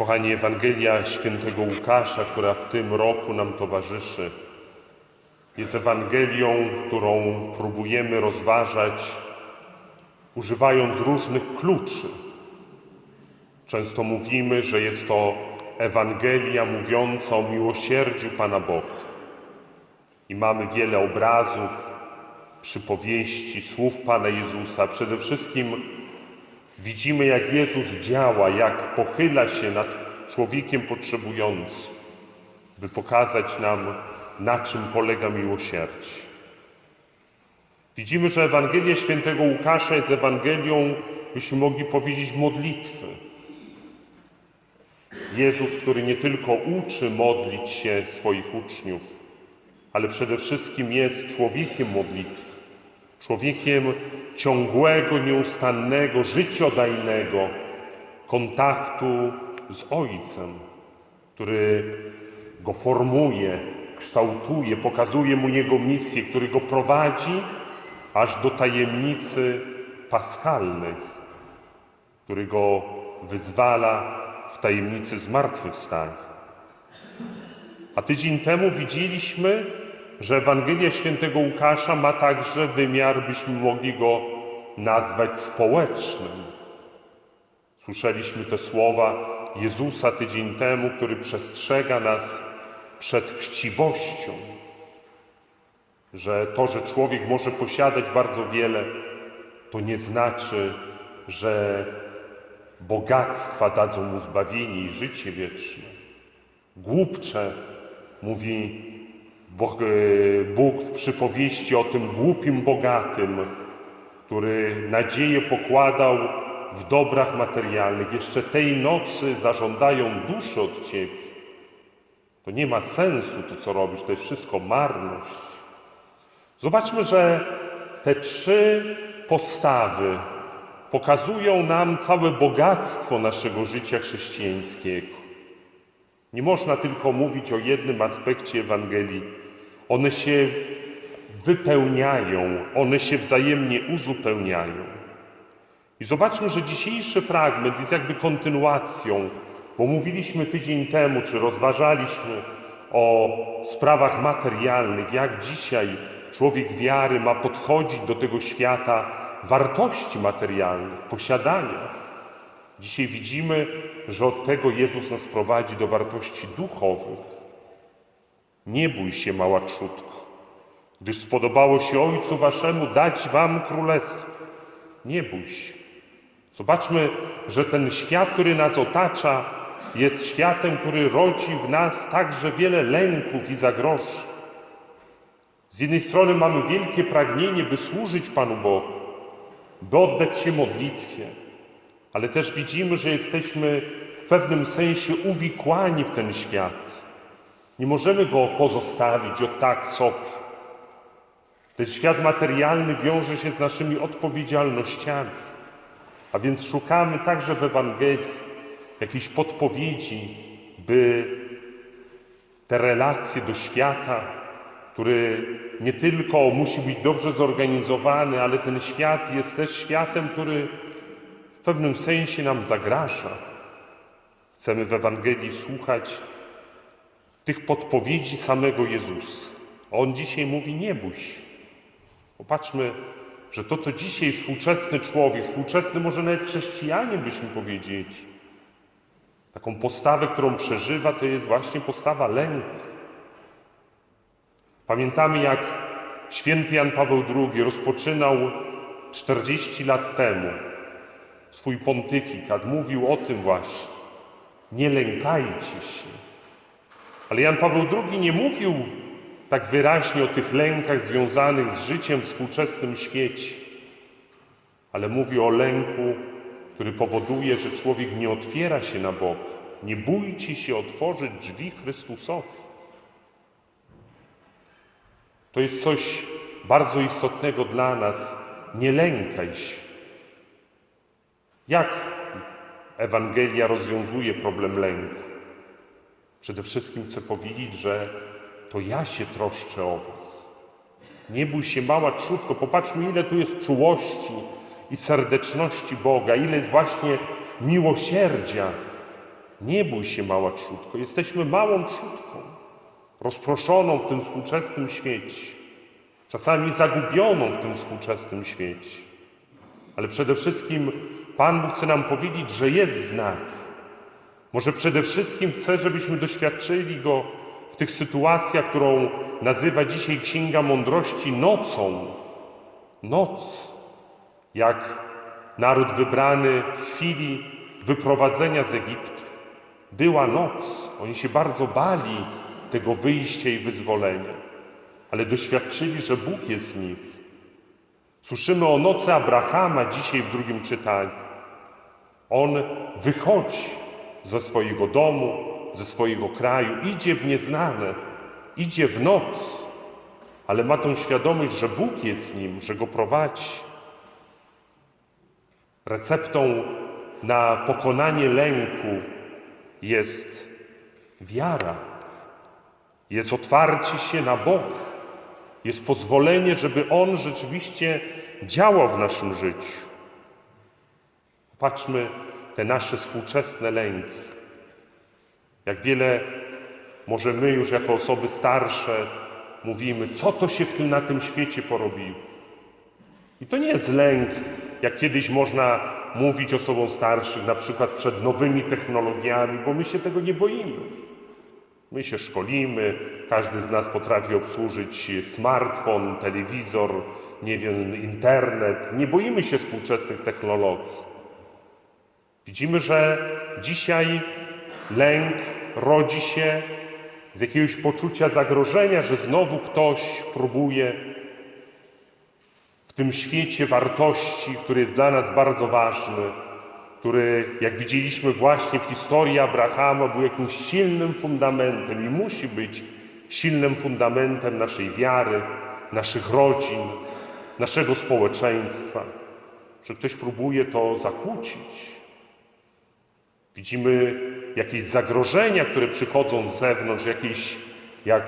Kochani, Ewangelia świętego Łukasza, która w tym roku nam towarzyszy, jest Ewangelią, którą próbujemy rozważać, używając różnych kluczy. Często mówimy, że jest to Ewangelia mówiąca o miłosierdziu Pana Boga. I mamy wiele obrazów, przypowieści, słów Pana Jezusa. Przede wszystkim widzimy, jak Jezus działa, jak pochyla się nad człowiekiem potrzebującym, by pokazać nam, na czym polega miłosierdzie. Widzimy, że Ewangelia świętego Łukasza jest Ewangelią, byśmy mogli powiedzieć, modlitwy. Jezus, który nie tylko uczy modlić się swoich uczniów, ale przede wszystkim jest człowiekiem modlitwy, człowiekiem ciągłego, nieustannego, życiodajnego kontaktu z Ojcem, który go formuje, kształtuje, pokazuje mu jego misję, który go prowadzi aż do tajemnicy paschalnej, który go wyzwala w tajemnicy zmartwychwstania. A tydzień temu widzieliśmy, że Ewangelia Świętego Łukasza ma także wymiar, byśmy mogli go nazwać społecznym. Słyszeliśmy te słowa Jezusa tydzień temu, który przestrzega nas przed chciwością, że to, że człowiek może posiadać bardzo wiele, to nie znaczy, że bogactwa dadzą mu zbawienie i życie wieczne. Głupcze, mówi E, Bóg w przypowieści o tym głupim bogatym, który nadzieję pokładał w dobrach materialnych. Jeszcze tej nocy zażądają duszy od Ciebie. To nie ma sensu to, co robisz, to jest wszystko marność. Zobaczmy, że te trzy postawy pokazują nam całe bogactwo naszego życia chrześcijańskiego. Nie można tylko mówić o jednym aspekcie Ewangelii. One się wypełniają, one się wzajemnie uzupełniają. I zobaczmy, że dzisiejszy fragment jest jakby kontynuacją, bo mówiliśmy tydzień temu, czy rozważaliśmy o sprawach materialnych, jak dzisiaj człowiek wiary ma podchodzić do tego świata wartości materialnych, posiadania. Dzisiaj widzimy, że od tego Jezus nas prowadzi do wartości duchowych. Nie bój się, mała trzutko, gdyż spodobało się Ojcu Waszemu dać Wam królestwo. Nie bój się. Zobaczmy, że ten świat, który nas otacza, jest światem, który rodzi w nas także wiele lęków i zagrożeń. Z jednej strony mamy wielkie pragnienie, by służyć Panu Bogu, by oddać się modlitwie, ale też widzimy, że jesteśmy w pewnym sensie uwikłani w ten świat. Nie możemy go pozostawić od tak sobie. Ten świat materialny wiąże się z naszymi odpowiedzialnościami, a więc szukamy także w Ewangelii jakiejś podpowiedzi, by te relacje do świata, który nie tylko musi być dobrze zorganizowany, ale ten świat jest też światem, który w pewnym sensie nam zagraża. Chcemy w Ewangelii słuchać tych podpowiedzi samego Jezusa. On dzisiaj mówi: Nie bój się. Popatrzmy, że to, co dzisiaj współczesny człowiek, współczesny może nawet chrześcijanin, byśmy powiedzieli, taką postawę, którą przeżywa, to jest właśnie postawa lęku. Pamiętamy, jak święty Jan Paweł II rozpoczynał 40 lat temu swój pontyfikat. Mówił o tym właśnie. Nie lękajcie się. Ale Jan Paweł II nie mówił tak wyraźnie o tych lękach związanych z życiem w współczesnym świecie, ale mówi o lęku, który powoduje, że człowiek nie otwiera się na Boga. Nie bójcie się otworzyć drzwi Chrystusowi. To jest coś bardzo istotnego dla nas. Nie lękaj się. Jak Ewangelia rozwiązuje problem lęku? Przede wszystkim chcę powiedzieć, że to ja się troszczę o Was. Nie bój się, mała trzutko. Popatrzmy, ile tu jest czułości i serdeczności Boga, ile jest właśnie miłosierdzia. Nie bój się, mała trzódko. Jesteśmy małą trzódką, rozproszoną w tym współczesnym świecie, czasami zagubioną w tym współczesnym świecie. Ale przede wszystkim Pan Bóg chce nam powiedzieć, że jest z nami. Może przede wszystkim chce, żebyśmy doświadczyli Go w tych sytuacjach, którą nazywa dzisiaj Księga Mądrości nocą. Noc, jak naród wybrany w chwili wyprowadzenia z Egiptu. Była noc. Oni się bardzo bali tego wyjścia i wyzwolenia, ale doświadczyli, że Bóg jest z nimi. Słyszymy o nocy Abrahama dzisiaj w drugim czytaniu. On wychodzi ze swojego domu, ze swojego kraju, idzie w nieznane, idzie w noc, ale ma tą świadomość, że Bóg jest z nim, że go prowadzi. Receptą na pokonanie lęku jest wiara, jest otwarcie się na Boga, jest pozwolenie, żeby On rzeczywiście działał w naszym życiu. Patrzmy te nasze współczesne lęki. Jak wiele może my już jako osoby starsze mówimy, co to się w tym, na tym świecie porobiło. I to nie jest lęk, jak kiedyś można mówić osobom starszych, na przykład przed nowymi technologiami, bo my się tego nie boimy. My się szkolimy, każdy z nas potrafi obsłużyć smartfon, telewizor, nie wiem, internet. Nie boimy się współczesnych technologii. Widzimy, że dzisiaj lęk rodzi się z jakiegoś poczucia zagrożenia, że znowu ktoś próbuje w tym świecie wartości, który jest dla nas bardzo ważny, który, jak widzieliśmy właśnie w historii Abrahama, był jakimś silnym fundamentem i musi być silnym fundamentem naszej wiary, naszych rodzin, naszego społeczeństwa, że ktoś próbuje to zakłócić. Widzimy jakieś zagrożenia, które przychodzą z zewnątrz, jakieś, jak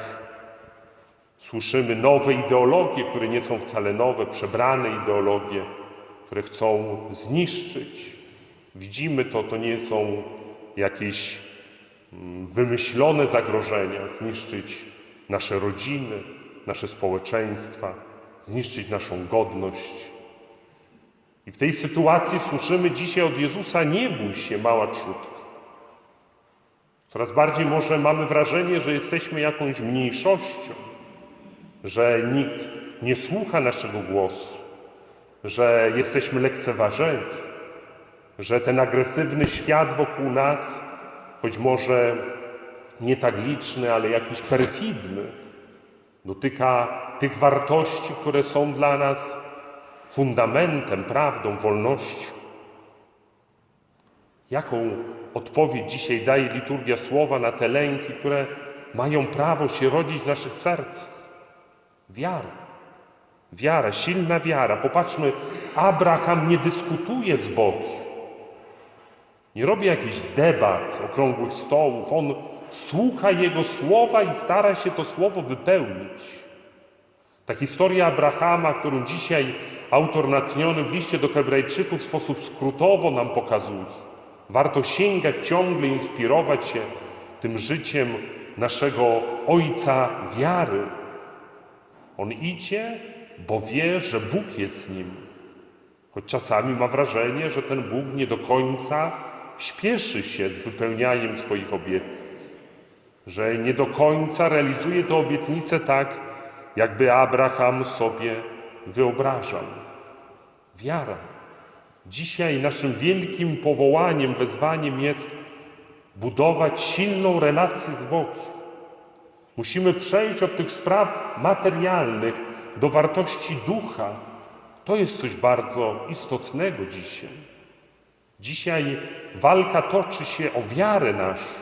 słyszymy, nowe ideologie, które nie są wcale nowe, przebrane ideologie, które chcą zniszczyć. Widzimy to, to nie są jakieś mm, wymyślone zagrożenia, zniszczyć nasze rodziny, nasze społeczeństwa, zniszczyć naszą godność. I w tej sytuacji słyszymy dzisiaj od Jezusa: Nie bój się, mała trzódko. Coraz bardziej może mamy wrażenie, że jesteśmy jakąś mniejszością, że nikt nie słucha naszego głosu, że jesteśmy lekceważeni, że ten agresywny świat wokół nas, choć może nie tak liczny, ale jakiś perfidny, dotyka tych wartości, które są dla nas fundamentem, prawdą, wolnością. Jaką odpowiedź dzisiaj daje liturgia słowa na te lęki, które mają prawo się rodzić w naszych sercach? Wiara. Wiara, silna wiara. Popatrzmy, Abraham nie dyskutuje z Bogiem. Nie robi jakichś debat, okrągłych stołów. On słucha Jego słowa i stara się to słowo wypełnić. Ta historia Abrahama, którą dzisiaj autor natchniony w liście do Hebrajczyków w sposób skrótowo nam pokazuje. Warto sięgać ciągle, inspirować się tym życiem naszego Ojca wiary. On idzie, bo wie, że Bóg jest z nim. Choć czasami ma wrażenie, że ten Bóg nie do końca śpieszy się z wypełnianiem swoich obietnic, że nie do końca realizuje te obietnice tak, jakby Abraham sobie wyobrażał. Wiara. Dzisiaj naszym wielkim powołaniem, wezwaniem jest budować silną relację z Bogiem. Musimy przejść od tych spraw materialnych do wartości ducha. To jest coś bardzo istotnego dzisiaj. Dzisiaj walka toczy się o wiarę naszą.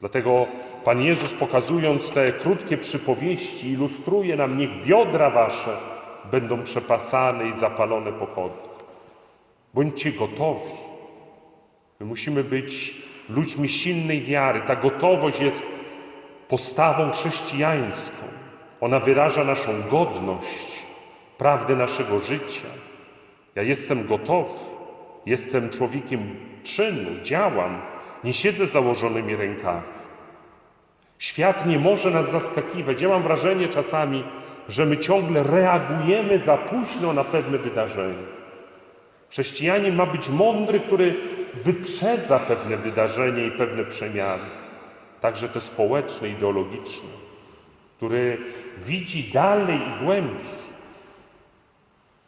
Dlatego Pan Jezus, pokazując te krótkie przypowieści, ilustruje nam: Niech biodra wasze będą przepasane i zapalone pochodnie. Bądźcie gotowi. My musimy być ludźmi silnej wiary. Ta gotowość jest postawą chrześcijańską. Ona wyraża naszą godność, prawdę naszego życia. Ja jestem gotowy, jestem człowiekiem czynu, działam Nie siedzę założonymi rękami. Świat nie może nas zaskakiwać. Ja mam wrażenie czasami, że my ciągle reagujemy za późno na pewne wydarzenia. Chrześcijanin ma być mądry, który wyprzedza pewne wydarzenia i pewne przemiany, także te społeczne, ideologiczne, który widzi dalej i głębiej.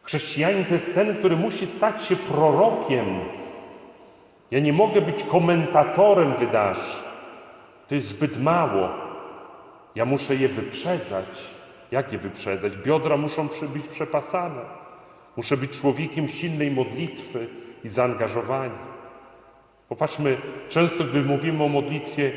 Chrześcijanin to jest ten, który musi stać się prorokiem. Ja nie mogę być komentatorem wydarzeń. To jest zbyt mało. Ja muszę je wyprzedzać. Jak je wyprzedzać? Biodra muszą być przepasane. Muszę być człowiekiem silnej modlitwy i zaangażowania. Popatrzmy, często gdy mówimy o modlitwie,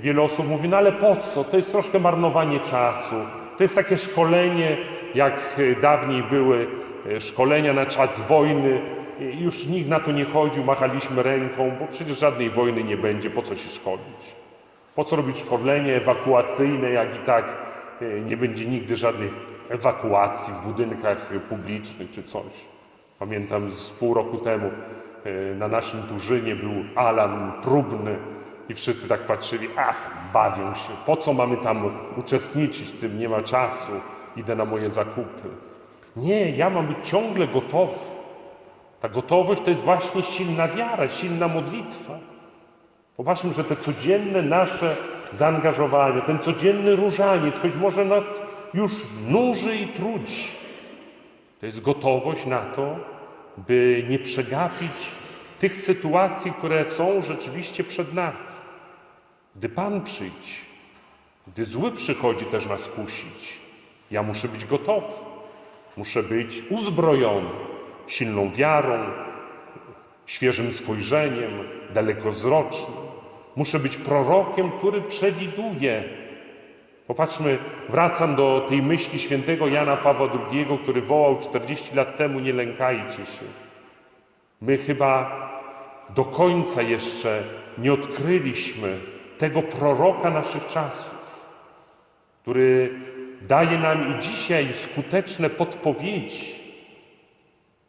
wiele osób mówi, no ale po co? To jest troszkę marnowanie czasu. To jest takie szkolenie, jak dawniej były e, szkolenia na czas wojny. Już nikt na to nie chodził, machaliśmy ręką, bo przecież żadnej wojny nie będzie, po co się szkolić? Po co robić szkolenie ewakuacyjne, jak i tak nie będzie nigdy żadnych ewakuacji w budynkach publicznych czy coś. Pamiętam z pół roku temu e, na naszym Turzynie był alarm próbny i wszyscy tak patrzyli, ach, bawią się, po co mamy tam uczestniczyć w tym, nie ma czasu, idę na moje zakupy. Nie, ja mam być ciągle gotowy. Ta gotowość to jest właśnie silna wiara, silna modlitwa. Popatrzmy, że te codzienne nasze zaangażowanie, ten codzienny różaniec, choć może nas już nuży i trudzi, to jest gotowość na to, by nie przegapić tych sytuacji, które są rzeczywiście przed nami. Gdy Pan przyjdzie, gdy zły przychodzi też nas kusić, ja muszę być gotowy, muszę być uzbrojony silną wiarą, świeżym spojrzeniem, dalekowzrocznym. Muszę być prorokiem, który przewiduje. Popatrzmy, wracam do tej myśli świętego Jana Pawła II, który wołał 40 lat temu: Nie lękajcie się. My chyba do końca jeszcze nie odkryliśmy tego proroka naszych czasów, który daje nam i dzisiaj skuteczne podpowiedzi.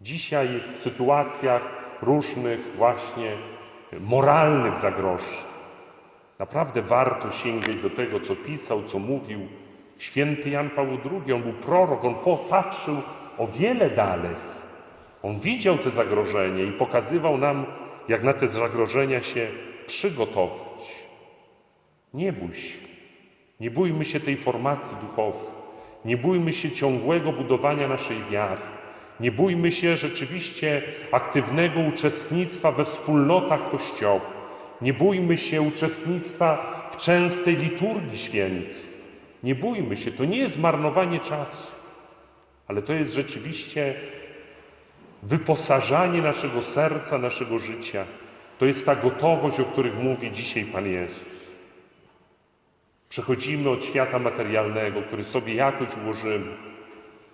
Dzisiaj w sytuacjach różnych właśnie moralnych zagrożeń. Naprawdę warto sięgać do tego, co pisał, co mówił święty Jan Paweł II. On był prorok, on popatrzył o wiele dalej. On widział te zagrożenia i pokazywał nam, jak na te zagrożenia się przygotować. Nie bój się. Nie bójmy się tej formacji duchowej. Nie bójmy się ciągłego budowania naszej wiary. Nie bójmy się rzeczywiście aktywnego uczestnictwa we wspólnotach Kościoła. Nie bójmy się uczestnictwa w częstej liturgii świętej. Nie bójmy się, to nie jest marnowanie czasu, ale to jest rzeczywiście wyposażanie naszego serca, naszego życia. To jest ta gotowość, o których mówi dzisiaj Pan Jezus. Przechodzimy od świata materialnego, który sobie jakoś ułożymy,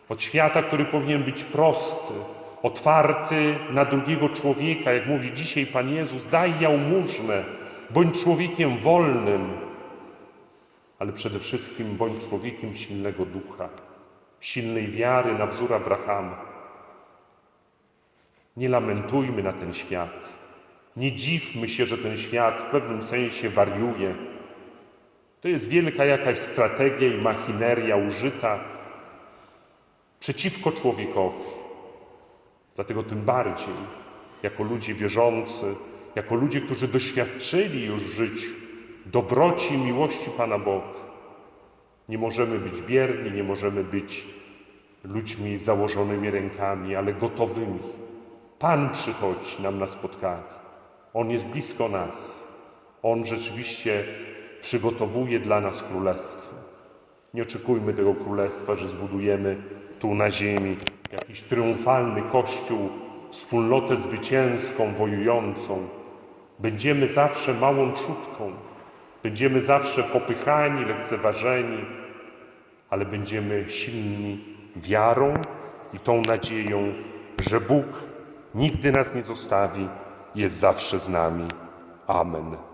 od świata, który powinien być prosty, otwarty na drugiego człowieka, jak mówi dzisiaj Pan Jezus, daj jałmużnę, bądź człowiekiem wolnym, ale przede wszystkim bądź człowiekiem silnego ducha, silnej wiary na wzór Abrahama. Nie lamentujmy na ten świat. Nie dziwmy się, że ten świat w pewnym sensie wariuje. To jest wielka jakaś strategia i machineria użyta przeciwko człowiekowi. Dlatego tym bardziej, jako ludzie wierzący, jako ludzie, którzy doświadczyli już w życiu dobroci i miłości Pana Boga, nie możemy być bierni, nie możemy być ludźmi założonymi rękami, ale gotowymi. Pan przychodzi nam na spotkanie. On jest blisko nas. On rzeczywiście przygotowuje dla nas królestwo. Nie oczekujmy tego królestwa, że zbudujemy tu na ziemi jakiś triumfalny kościół, wspólnotę zwycięską, wojującą. Będziemy zawsze małą trzutką, będziemy zawsze popychani, lekceważeni, ale będziemy silni wiarą i tą nadzieją, że Bóg nigdy nas nie zostawi, jest zawsze z nami. Amen.